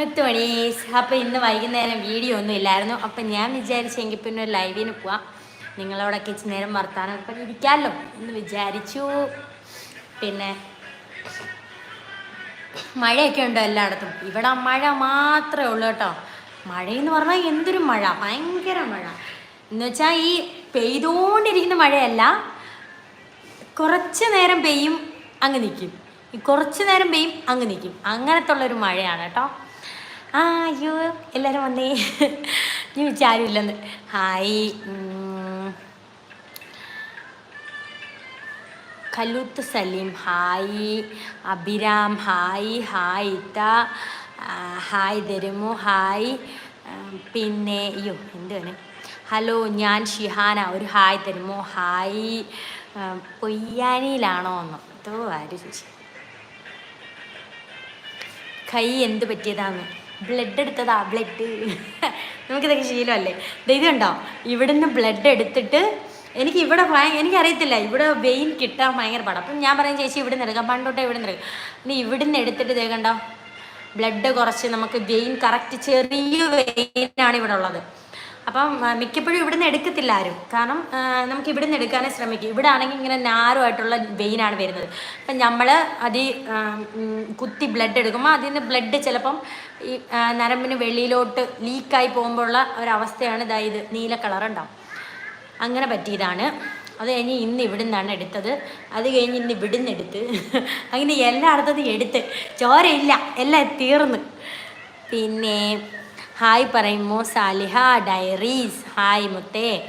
പത്ത് മണി. അപ്പോൾ ഇന്ന് വൈകുന്നേരം വീഡിയോ ഒന്നും ഇല്ലായിരുന്നു. അപ്പം ഞാൻ വിചാരിച്ചെങ്കിൽ പിന്നെ ഒരു ലൈവിന് പോവാം. നിങ്ങളോടൊക്കെ ഇച്ചിരി നേരം വർത്താനം ഇപ്പം ഇരിക്കാമല്ലോ എന്ന് വിചാരിച്ചു. പിന്നെ മഴയൊക്കെ ഉണ്ടോ എല്ലായിടത്തും? ഇവിടെ മഴ മാത്രമേ ഉള്ളൂ കേട്ടോ. മഴയെന്ന് പറഞ്ഞാൽ എന്തൊരു മഴ? ഭയങ്കര മഴ. എന്ന് വെച്ചാൽ ഈ പെയ്തുകൊണ്ടിരിക്കുന്ന മഴയല്ല കുറച്ച് നേരം പെയ്യും അങ്ങ് നിൽക്കും കുറച്ച് നേരം പെയ്യും അങ്ങ് നിൽക്കും അങ്ങനത്തെ ഉള്ളൊരു മഴയാണ് കേട്ടോ. ആ അയ്യോ എല്ലാവരും വന്നേ. നീ വിചാരമില്ലെന്ന് ഹായ്. ഉം. ഖലൂത്ത് Salim hi. Abhiram hi. Hi ഇത്ത. ഹായ് ദരുമു ഹായ്. പിന്നെ അയ്യോ എന്താണ് ഹലോ ഞാൻ ഷിഹാന. ഒരു ഹായ് തരുമോ ഹായ്. പൊയ്യാനിയിലാണോ എന്ന്. എന്തോ ആര് ചോദിച്ചു. കൈ എന്ത് പറ്റിയതാന്ന്. ബ്ലഡ് എടുത്തതാ ബ്ലഡ് നമുക്കിതൊക്കെ ശീലമല്ലേ? ദേ ഉണ്ടോ കണ്ടോ ഇവിടുന്ന് ബ്ലഡ് എടുത്തിട്ട് എനിക്ക് ഇവിടെ ഭയങ്കര എനിക്കറിയത്തില്ല. ഇവിടെ വെയിൻ കിട്ടാൻ ഭയങ്കര പാടാണ് അപ്പം ഞാൻ പറയും ചേച്ചി ഇവിടെ നിന്ന് എടുക്കാം. പണ്ടോട്ടെ ഇവിടെ നിന്ന് എടുക്കാം. ഇനി ഇവിടുന്ന് എടുത്തിട്ട് ഇതേ കണ്ടോ? ബ്ലഡ് കുറച്ച് നമുക്ക് വെയിൻ കറക്റ്റ് ചെറിയ വെയിനാണ് ഇവിടെ ഉള്ളത്. അപ്പം മിക്കപ്പോഴും ഇവിടുന്ന് എടുക്കത്തില്ല ആരും. കാരണം നമുക്ക് ഇവിടുന്ന് എടുക്കാനേ ശ്രമിക്കും. ഇവിടെ ആണെങ്കിൽ ഇങ്ങനെ നാരുമായിട്ടുള്ള വെയിനാണ് വരുന്നത്. അപ്പം നമ്മൾ അത് കുത്തി ബ്ലഡ് എടുക്കുമ്പോൾ അതിന് ബ്ലഡ് ചിലപ്പം ഈ നരമ്പിന് വെളിയിലോട്ട് ലീക്കായി പോകുമ്പോഴുള്ള ഒരവസ്ഥയാണ് ഇതായത് നീല കളർ ഉണ്ടാവും. അങ്ങനെ പറ്റിയതാണ്. അത് കഴിഞ്ഞ് ഇന്ന് ഇവിടുന്നാണ് എടുത്തത്. അത് കഴിഞ്ഞ് ഇന്ന് ഇവിടുന്ന് എടുത്ത്. അങ്ങനെ എല്ലായിടത്തും എടുത്ത്. ചോരയില്ല. എല്ലാം തീർന്ന്. പിന്നെ ഹായ് പറയുമോ സാലിഹ ഡയറീസ് ഹായ് മുത്തേ.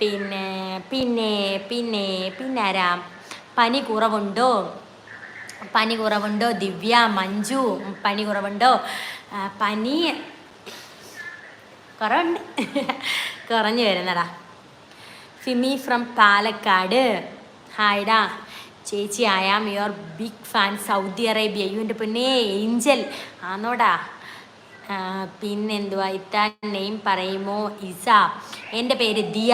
പിന്നെ പിന്നെ പിന്നെ പിന്നെ ആരാ? പനി കുറവുണ്ടോ? പനി കുറവുണ്ടോ? ദിവ്യ മഞ്ജു പനി കുറവുണ്ടോ? പനി കുറവുണ്ട്. കുറഞ്ഞു വരുന്നടാ. ഫിമി ഫ്രം പാലക്കാട്. ഹായ്ഡാ ചേച്ചി I am your big fan Saudi Arabia. You എന്റെ ഏഞ്ചൽ. ആന്നോടാ. പിന്നെന്തുവാ? ഇത്താൻ നെയിം പറയുമോ? ഇസ. എന്റെ പേര് ദിയ.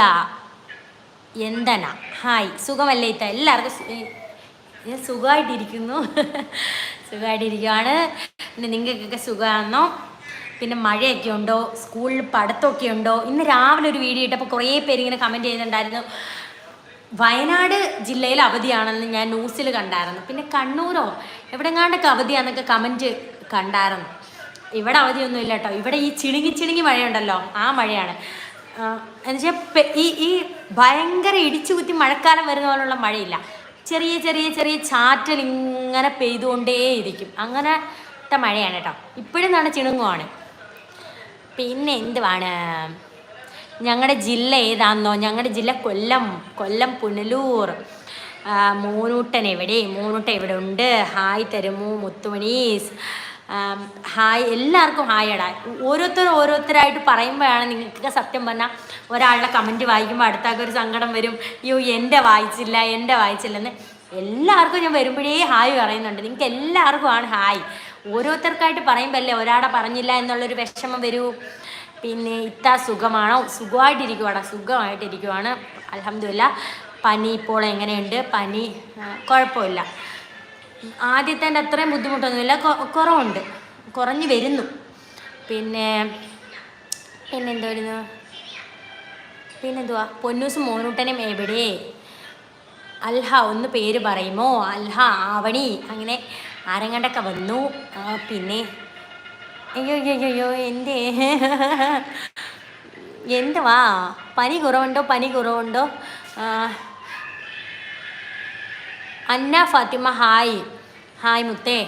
എന്തന. ഹായ്. സുഖമല്ലേ ഇത്ത? എല്ലാവർക്കും സുഖമായിട്ടിരിക്കുന്നു. സുഖമായിട്ടിരിക്കുകയാണ് പിന്നെ നിങ്ങൾക്കൊക്കെ സുഖമാണെന്നോ പിന്നെ മഴയൊക്കെ ഉണ്ടോ? സ്കൂളിൽ പഠിത്തമൊക്കെ ഉണ്ടോ? ഇന്ന് രാവിലെ ഒരു വീഡിയോ ഇട്ടപ്പോൾ കുറേ പേര് ഇങ്ങനെ കമന്റ് ചെയ്യുന്നുണ്ടായിരുന്നു. വയനാട് ജില്ലയിൽ അവധിയാണെന്ന് ഞാൻ ന്യൂസിൽ കണ്ടായിരുന്നു. പിന്നെ കണ്ണൂരോ? എവിടെങ്ങാണ്ടൊക്കെ അവധിയാണെന്നൊക്കെ കമന്റ് കണ്ടായിരുന്നു. ഇവിടെ അവധിയൊന്നും ഇല്ല കേട്ടോ. ഇവിടെ ഈ ചിണുങ്ങി ചിണുങ്ങി മഴയുണ്ടല്ലോ. ആ മഴയാണ്. എന്നുവെച്ചാൽ ഈ ഈ ഭയങ്കര ഇടിച്ചു കുത്തി മഴക്കാലം വരുന്ന പോലുള്ള മഴയില്ല. ചെറിയ ചെറിയ ചെറിയ ചാറ്റൽ ഇങ്ങനെ പെയ്തുകൊണ്ടേയിരിക്കും. അങ്ങനത്തെ മഴയാണ് കേട്ടോ. ഇപ്പോഴും നല്ല ചിണുങ്ങുവാണ്. പിന്നെ എന്തുവാണ്? ഞങ്ങളുടെ ജില്ല ഏതാണെന്നോ ഞങ്ങളുടെ ജില്ല കൊല്ലം കൊല്ലം പുനലൂർ. മൂന്നൂട്ടൻ എവിടെ മൂന്നൂട്ടൻ എവിടെ ഉണ്ട്. ഹായ് തരുമു മുത്തുമണീസ്. ഹായ് എല്ലാവർക്കും ഹായ് ഇടാൻ ഓരോരുത്തർ ഓരോരുത്തരായിട്ട് പറയുമ്പോഴാണ് നിങ്ങൾക്ക് സത്യം പറഞ്ഞാൽ ഒരാളുടെ കമന്റ് വായിക്കുമ്പോൾ അടുത്താൾക്ക് ഒരു സങ്കടം വരും. അയ്യോ എന്റെ വായിച്ചില്ല എന്റെ വായിച്ചില്ലെന്ന്. എല്ലാവർക്കും ഞാൻ വരുമ്പോഴേ ഹായ് പറയുന്നുണ്ട്. നിങ്ങൾക്ക് എല്ലാവർക്കും ആണ് ഹായ്. ഓരോരുത്തർക്കായിട്ട് പറയുമ്പോൾ അല്ലേ ഒരാളെ പറഞ്ഞില്ല എന്നുള്ളൊരു വിഷമം വരൂ. പിന്നെ ഇത്ത സുഖമാണോ? സുഖമായിട്ടിരിക്കുവാണ് സുഖമായിട്ടിരിക്കുവാണ്. അലഹമില്ല പനി ഇപ്പോൾ എങ്ങനെയുണ്ട്? പനി കുഴപ്പമില്ല. ആദ്യത്തെ അത്രയും ബുദ്ധിമുട്ടൊന്നുമില്ല. കുറവുണ്ട്. കുറഞ്ഞു വരുന്നു. പിന്നെ പിന്നെന്തോ വരുന്നു പിന്നെന്തുവാ? പൊന്നൂസ് മോനൂട്ടനും എവിടെ അൽഹ ഒന്ന് പേര് പറയുമോ? അൽഹ ആവണി അങ്ങനെ ആരെങ്ങണ്ടൊക്കെ വന്നു. പിന്നെ അയ്യോ അയ്യോ അയ്യോ, എന്റെ എന്തുവാ? പനി കുറവുണ്ടോ? പനി കുറവുണ്ടോ? അന്ന ഫാത്തിമ ഹായ്. ഹായ് മുത്തേ.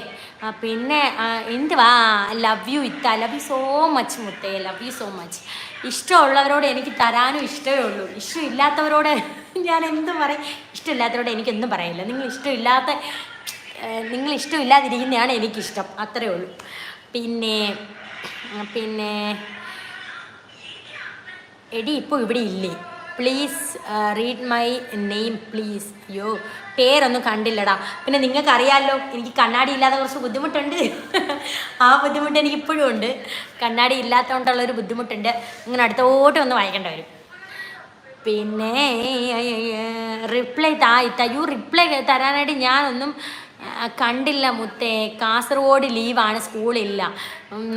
പിന്നെ എന്ത് എന്തുവാ? ലവ് യു ഇത്ത. ലവ് യു സോ മച്ച് മുത്തേ. ലവ് യു സോ മച്ച് ഇഷ്ടമുള്ളവരോട് എനിക്ക് തരാനും ഇഷ്ടമേ ഉള്ളൂ. ഇഷ്ടമില്ലാത്തവരോട് ഞാൻ എന്തും പറയും. ഇഷ്ടമില്ലാത്തവരോട് എനിക്കൊന്നും പറയില്ല. നിങ്ങൾ ഇഷ്ടമില്ലാത്ത നിങ്ങൾ ഇഷ്ടമില്ലാതിരിക്കുന്നതാണ് എനിക്കിഷ്ടം. അത്രേ ഉള്ളൂ. പിന്നെ പിന്നെ എടി ഇപ്പോൾ ഇവിടെ ഇല്ലേ? Please read my name please അയ്യോ പേരൊന്നും കണ്ടില്ലടാ. പിന്നെ നിങ്ങൾക്ക് അറിയാമല്ലോ എനിക്ക് കണ്ണാടി ഇല്ലാതെ കുറച്ച് ബുദ്ധിമുട്ടുണ്ട്. ആ ബുദ്ധിമുട്ട് എനിക്ക് ഇപ്പോഴും ഉണ്ട്. കണ്ണാടി ഇല്ലാത്തതുകൊണ്ടുള്ളൊരു ബുദ്ധിമുട്ടുണ്ട്. ഇങ്ങനെ അടുത്തോട്ട് ഒന്ന് വായിക്കേണ്ടി വരും. പിന്നെ റിപ്ലൈ താ തയ്യൂ റിപ്ലൈ തരാനായിട്ട് ഞാനൊന്നും കണ്ടില്ല മുത്തേ. കാസർഗോഡ് ലീവാണ് സ്കൂളില്ല.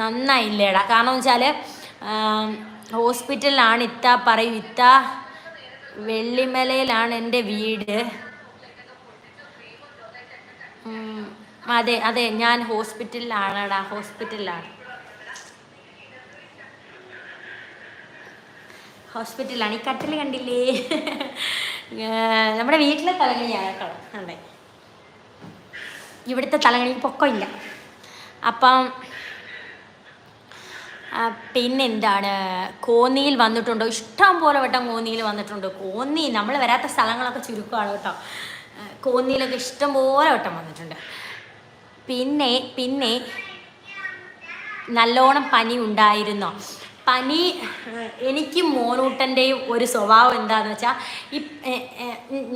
നന്നായില്ലേടാ. കാരണം വെച്ചാൽ ഹോസ്പിറ്റലിലാണ് ഇത്ത പറയൂ ഇത്ത വെള്ളിമലയിലാണ് എന്റെ വീട്. അതെ അതെ ഞാൻ ഹോസ്പിറ്റലിലാണടാ ഹോസ്പിറ്റലിലാണ്. ഹോസ്പിറ്റലിലാണ്. ഈ കട്ടിൽ കണ്ടില്ലേ? നമ്മുടെ വീട്ടിലെ തലകണിയാണ് കേട്ടോ. അതെ. ഇവിടുത്തെ തലങ്ങണി പൊക്കമില്ല. അപ്പം പിന്നെന്താണ്? കോന്നിയിൽ വന്നിട്ടുണ്ടോ? ഇഷ്ടം പോലെ വട്ടം കോന്നിയിൽ വന്നിട്ടുണ്ട്. കോന്നി നമ്മൾ വരാത്ത സ്ഥലങ്ങളൊക്കെ ചുരുക്കമാണ് കേട്ടോ. കോന്നിയിലൊക്കെ ഇഷ്ടം പോലെ വട്ടം വന്നിട്ടുണ്ട്. പിന്നെ പിന്നെ നല്ലോണം പനി ഉണ്ടായിരുന്നോ? പനി എനിക്ക് മോനൂട്ടന്റെയും ഒരു സ്വഭാവം എന്താണെന്ന് വെച്ചാൽ ഈ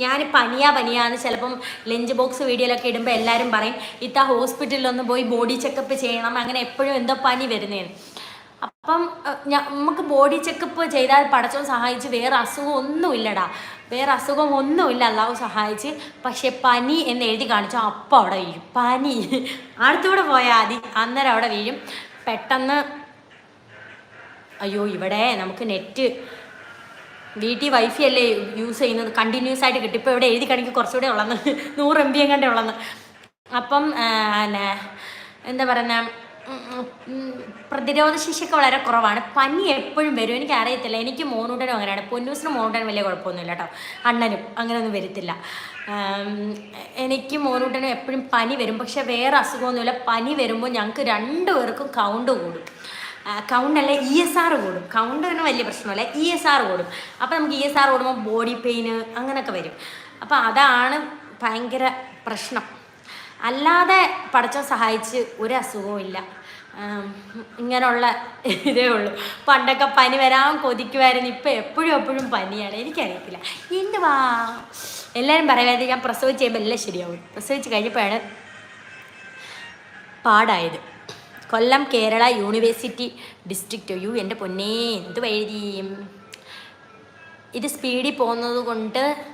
ഞാൻ പനിയാ പനിയാന്ന് ചിലപ്പം ലഞ്ച് ബോക്സ് വീഡിയോയിലൊക്കെ ഇടുമ്പോൾ എല്ലാവരും പറയും ഇത്ത ഹോസ്പിറ്റലിലൊന്ന് പോയി ബോഡി ചെക്കപ്പ് ചെയ്യണം. അങ്ങനെ എപ്പോഴും എന്തോ പനി വരുന്നേന്ന്. അപ്പം നമുക്ക് ബോഡി ചെക്കപ്പ് ചെയ്താൽ പടച്ചോൻ സഹായിച്ച് വേറെ അസുഖം ഒന്നുമില്ലടാ. വേറെ അസുഖം ഒന്നുമില്ല അല്ലാഹു സഹായിച്ച്. പക്ഷെ പനി എന്ന് എഴുതി കാണിച്ചു അപ്പം അവിടെ വീഴും. പനി. അടുത്തൂടെ പോയാൽ മതി. അന്നേരം അവിടെ വീഴും. പെട്ടെന്ന് അയ്യോ ഇവിടെ നമുക്ക് നെറ്റ് വീട്ടിൽ വൈഫൈ അല്ലേ യൂസ് ചെയ്യുന്നത്? കണ്ടിന്യൂസ് ആയിട്ട് കിട്ടും. ഇപ്പോൾ ഇവിടെ എഴുതി കാണിക്കും കുറച്ചുകൂടെ ഉള്ളന്ന്. നൂറ് എം ബി എങ്ങാണ്ടേ ഉള്ളന്ന്. അപ്പം എന്താ ഉം, പ്രതിരോധ ശേഷിയൊക്കെ വളരെ കുറവാണ്. പനി എപ്പോഴും വരും. എനിക്ക് അറിയത്തില്ല എനിക്ക് മോനൂട്ടനും അങ്ങനെയാണ്. പൊന്നൂസിനും മോനൂട്ടനും വലിയ കുഴപ്പമൊന്നുമില്ല കേട്ടോ. അണ്ണനും അങ്ങനെയൊന്നും വരത്തില്ല. എനിക്ക് മോനൂട്ടനും എപ്പോഴും പനി വരും. പക്ഷേ വേറെ അസുഖമൊന്നുമില്ല. പനി വരുമ്പോൾ ഞങ്ങൾക്ക് രണ്ടുപേർക്കും കൗണ്ട് കൂടും. കൗണ്ട് അല്ല ഇ എസ് ആർ കൂടും. കൗണ്ടിന് വലിയ പ്രശ്നമല്ല. ഇ എസ് ആർ കൂടും. അപ്പോൾ നമുക്ക് ഇ എസ് ആർ കൂടുമ്പോൾ ബോഡി പെയിന് അങ്ങനെയൊക്കെ വരും. അപ്പോൾ അതാണ് ഭയങ്കര പ്രശ്നം. അല്ലാതെ പടച്ചോൻ സഹായിച്ച് ഒരു അസുഖവും ഇല്ല ഇങ്ങനെയുള്ള ഇതേ ഉള്ളൂ. പണ്ടൊക്കെ പനി വരാൻ കൊതിക്കുമായിരുന്നു ഇപ്പം എപ്പോഴും എപ്പോഴും പനിയാണ്. എനിക്കറിയത്തില്ല. എന്ത് വാ? എല്ലാവരും പറയാതെ ഞാൻ പ്രസവിച്ച് കഴിയുമ്പോൾ എല്ലാം ശരിയാവും. പ്രസവിച്ച് കഴിഞ്ഞപ്പോഴാണ് പാടായത്. Kollam Kerala university district. U എന്റെ പൊന്നേ എന്ത് എഴുതിയും ഇത് സ്പീഡിൽ പോകുന്നത് കൊണ്ട്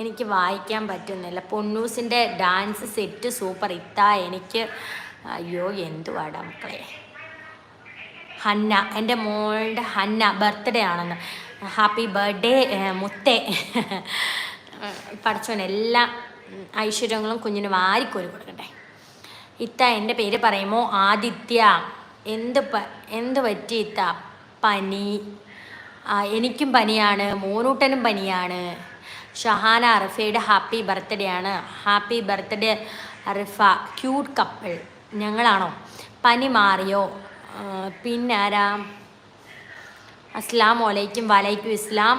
എനിക്ക് വായിക്കാൻ പറ്റുന്നില്ല. പൊന്നൂസിന്റെ ഡാൻസ് സെറ്റ് സൂപ്പർ. ഇത്താ എനിക്ക് അയ്യോ എന്തുവാടാ മക്കളെ? ഹന്ന എന്റെ മോളുടെ ഹന്ന ബർത്ത്ഡേ ആണെന്ന്. ഹാപ്പി ബർത്ത്ഡേ മുത്തേ. പഠിച്ചവൻ എല്ലാ ഐശ്വര്യങ്ങളും കുഞ്ഞിന് വാരിക്കോരി കൊടുക്കട്ടെ. ഇത്ത എന്റെ പേര് പറയുമോ? ആദിത്യ. എന്ത് പ എന്ത് പറ്റി ഇത്ത? പനി. എനിക്കും പനിയാണ് മോനൂട്ടനും പനിയാണ്. ഷഹാന അറിഫയുടെ ഹാപ്പി ബർത്ത്ഡേ ആണ്. Happy birthday Arifa. Cute couple ഞങ്ങളാണോ? പനി മാറിയോ? പിന്നെ ആരാ അസ്ലാം ഒലൈക്കും വലൈക്കും ഇസ്ലാം.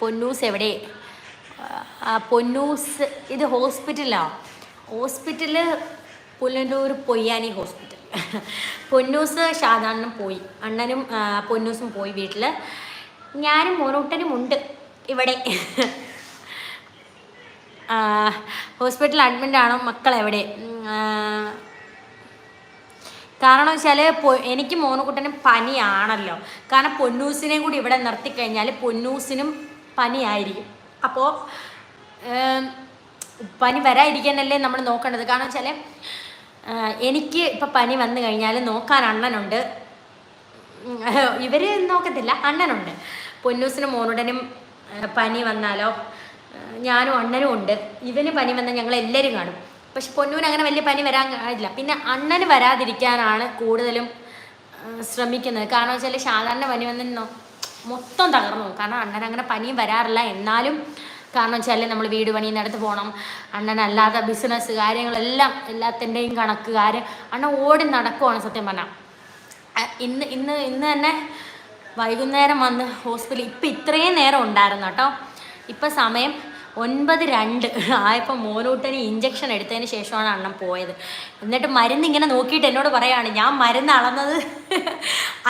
പൊന്നൂസ് എവിടെ? പൊന്നൂസ് ഇത് ഹോസ്പിറ്റലോ? Hospital Pullur Poyyani hospital. Ponnoos ഷാദാണനും പോയി. അണ്ണനും പൊന്നൂസും പോയി വീട്ടിൽ ഞാനും മോനൂട്ടനും ഉണ്ട് ഇവിടെ. ഹോസ്പിറ്റൽ അഡ്മിറ്റ് ആണോ മക്കൾ എവിടെ? കാരണം വെച്ചാൽ എനിക്ക് മോനുകുട്ടനും പനിയാണല്ലോ. കാരണം പൊന്നൂസിനെയും കൂടി ഇവിടെ നിർത്തിക്കഴിഞ്ഞാൽ പൊന്നൂസിനും പനിയായിരിക്കും. അപ്പോൾ പനി വരാതിരിക്കാനല്ലേ നമ്മൾ നോക്കേണ്ടത്? കാരണം വെച്ചാൽ എനിക്ക് ഇപ്പം പനി വന്നു കഴിഞ്ഞാൽ നോക്കാൻ അണ്ണനുണ്ട്. ഇവർ നോക്കത്തില്ല അണ്ണനുണ്ട്. പൊന്നൂസിനും മോനുടനും പനി വന്നാലോ ഞാനും അണ്ണനും ഉണ്ട്. ഇവന് പനി വന്നാൽ ഞങ്ങൾ എല്ലാവരും കാണും. പക്ഷെ പൊന്നൂന് അങ്ങനെ വലിയ പനി വരാൻ കാണില്ല പിന്നെ അണ്ണന് വരാതിരിക്കാനാണ് കൂടുതലും ശ്രമിക്കുന്നത്. കാരണം വെച്ചാൽ സാധാരണ പനി വന്ന മൊത്തം തകർന്നു കാരണം അണ്ണൻ അങ്ങനെ പനിയും വരാറില്ല. എന്നാലും കാരണം വെച്ചാൽ നമ്മൾ വീട് പണി. നടത്ത് പോകണം അണ്ണനല്ലാതെ ബിസിനസ് കാര്യങ്ങളെല്ലാം എല്ലാത്തിന്റെയും കണക്ക് കാര്യം. അണ്ണൻ ഓടി നടക്കുവാണ് സത്യം പറഞ്ഞാൽ ഇന്ന് ഇന്ന് ഇന്ന് തന്നെ വൈകുന്നേരം വന്ന് ഹോസ്പിറ്റലിൽ ഇപ്പം ഇത്രയും നേരം ഉണ്ടായിരുന്നു കേട്ടോ. ഇപ്പം സമയം ഒൻപത് രണ്ട്. ആയപ്പോൾ മോനൂട്ടന് ഇഞ്ചക്ഷൻ എടുത്തതിന് ശേഷമാണ് അണ്ണൻ പോയത്. എന്നിട്ട് മരുന്ന് ഇങ്ങനെ നോക്കിയിട്ട് എന്നോട് പറയാണ് ഞാൻ മരുന്ന് അളന്നത്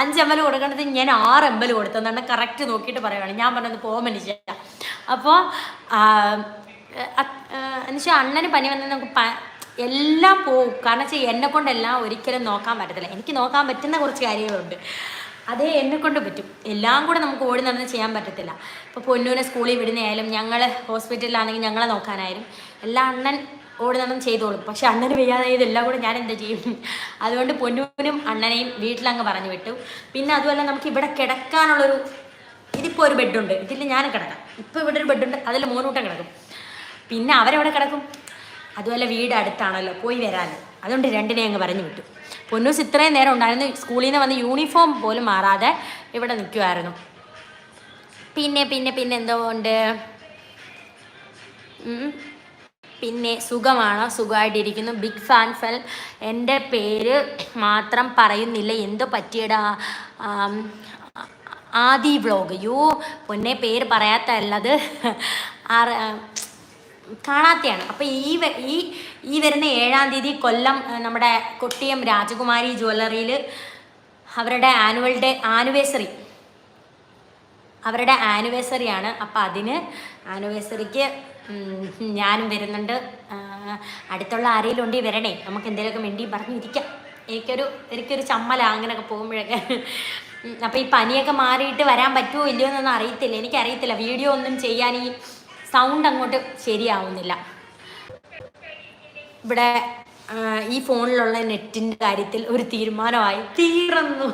അഞ്ച് എം എൽ കൊടുക്കേണ്ടത് ഞാൻ ആറ് എം എൽ കൊടുത്തെന്നാണ് കറക്റ്റ് നോക്കിയിട്ട് പറയുകയാണ് ഞാൻ പറഞ്ഞത് മനുഷ്യ. അപ്പോൾ എന്നുവെച്ചാൽ അണ്ണന് പനി വന്നാൽ നമുക്ക് എല്ലാം പോവും. കാരണം വെച്ചാൽ എന്നെ കൊണ്ടെല്ലാം ഒരിക്കലും നോക്കാൻ പറ്റത്തില്ല. എനിക്ക് നോക്കാൻ പറ്റുന്ന കുറച്ച് കാര്യങ്ങളുണ്ട്. അതേ എന്നെ കൊണ്ട് പറ്റും. എല്ലാം കൂടെ നമുക്ക് ഓടി നടന്ന് ചെയ്യാൻ പറ്റത്തില്ല. ഇപ്പോൾ പൊന്നൂനെ സ്കൂളിൽ വിടുന്നതായാലും ഞങ്ങൾ ഹോസ്പിറ്റലിലാണെങ്കിൽ ഞങ്ങളെ നോക്കാനായാലും എല്ലാ അണ്ണൻ ഓടി നടന്ന് ചെയ്തോളും. പക്ഷെ അണ്ണന് വയ്യാതെ ഇതെല്ലാം കൂടെ ഞാൻ എന്താ ചെയ്യും അതുകൊണ്ട് പൊന്നൂനും അണ്ണനെയും വീട്ടിലങ്ങ് പറഞ്ഞു വിട്ടു. പിന്നെ അതുപോലെ നമുക്ക് ഇവിടെ കിടക്കാനുള്ളൊരു ഇതിപ്പോൾ ഒരു ബെഡുണ്ട്. ഇതിൽ ഞാൻ കിടക്കാം. ഇപ്പോൾ ഇവിടെ ഒരു ബെഡുണ്ട്. അതിൽ മൂന്നൂട്ടം കിടക്കും. പിന്നെ അവരെവിടെ കിടക്കും. അതുപോലെ വീട് അടുത്താണല്ലോ. പോയി വരാമല്ലോ അതുകൊണ്ട് രണ്ടിനെ അങ്ങ് പറഞ്ഞു വിട്ടു. പൊന്നൂസ് ഇത്രയും നേരം ഉണ്ടായിരുന്നു സ്കൂളിൽ നിന്ന് വന്ന് യൂണിഫോം പോലും മാറാതെ ഇവിടെ നിൽക്കുമായിരുന്നു പിന്നെ പിന്നെ പിന്നെ എന്തോ ഉണ്ട്. പിന്നെ സുഖമാണോ? സുഖമായിട്ടിരിക്കുന്നു. ബിഗ് ഫാൻ ഫെൽ എന്റെ പേര് മാത്രം പറയുന്നില്ല. എന്തോ പറ്റിയടാ? ആദി വ്ളോഗ് യോ പൊന്നെ പേര് പറയാത്തല്ലത് ആറ് കാണാത്തയാണ്. അപ്പോൾ ഈ ഈ ഈ വരുന്ന ഏഴാം തീയതി കൊല്ലം നമ്മുടെ കൊട്ടിയം രാജകുമാരി ജ്വല്ലറിയിൽ അവരുടെ ആനുവൽ ഡേ ആനിവേഴ്സറി. അവരുടെ ആനിവേഴ്സറി ആണ് അപ്പം അതിന് ആനിവേഴ്സറിക്ക് ഞാനും വരുന്നുണ്ട്. അടുത്തുള്ള ആരെങ്കിലും വരണേ. നമുക്ക് എന്തെങ്കിലുമൊക്കെ മിണ്ടി പറഞ്ഞിരിക്കാം. എനിക്കൊരു എനിക്കൊരു ചമ്മല അങ്ങനെയൊക്കെ പോകുമ്പോഴൊക്കെ. അപ്പം ഈ പനിയൊക്കെ മാറിയിട്ട് വരാൻ പറ്റുമോ ഇല്ലയോ എന്നൊന്നും അറിയത്തില്ല. എനിക്കറിയത്തില്ല. വീഡിയോ ഒന്നും ചെയ്യാൻ ഈ സൗണ്ട് അങ്ങോട്ട് ശരിയാവുന്നില്ല. ഇവിടെ ഈ ഫോണിലുള്ള നെറ്റിന്റെ കാര്യത്തിൽ ഒരു തീരുമാനമായി തീർന്നു.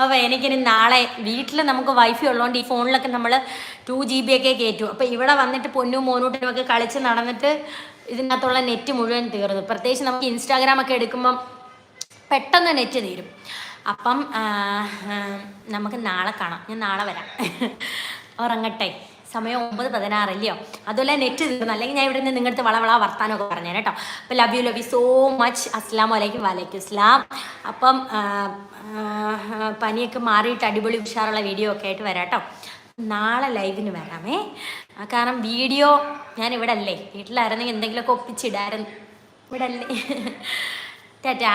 അപ്പോൾ എനിക്കിനി നാളെ വീട്ടിൽ നമുക്ക് വൈഫൈ ഉള്ളതുകൊണ്ട് ഈ ഫോണിലൊക്കെ നമ്മൾ ടു ജി ബി ഒക്കെ കയറ്റും അപ്പോൾ ഇവിടെ വന്നിട്ട് പൊന്നും മോനൂട്ടും ഒക്കെ കളിച്ച് നടന്നിട്ട് ഇതിനകത്തുള്ള നെറ്റ് മുഴുവൻ തീർന്നു. പ്രത്യേകിച്ച് നമുക്ക് ഇൻസ്റ്റാഗ്രാം ഒക്കെ എടുക്കുമ്പം പെട്ടെന്ന് നെറ്റ് തീരും. അപ്പം നമുക്ക് നാളെ കാണാം. ഞാൻ നാളെ വരാം. ഉറങ്ങട്ടെ. സമയം ഒമ്പത് പതിനാറല്ലയോ അതുപോലെ നെറ്റ് തീർന്നു. അല്ലെങ്കിൽ ഞാൻ ഇവിടെ നിന്ന് നിങ്ങളുടെ വളവള വർത്താനമൊക്കെ പറഞ്ഞു കേട്ടോ. അപ്പോൾ love you love you so much അസ്ലാം വലൈക്കും വലൈക്കും ഇസ്ലാം അപ്പം പനിയൊക്കെ മാറിയിട്ട് അടിപൊളി ഉഷാറുള്ള വീഡിയോ ഒക്കെ ആയിട്ട് വരാം കേട്ടോ. നാളെ ലൈവിന് വരാമേ. കാരണം വീഡിയോ ഞാൻ ഇവിടെ അല്ലേ വീട്ടിലായിരുന്നെങ്കിൽ എന്തെങ്കിലുമൊക്കെ ഒപ്പിച്ചിടായിരുന്നു. ഇവിടെ അല്ലേ ടാറ്റാ.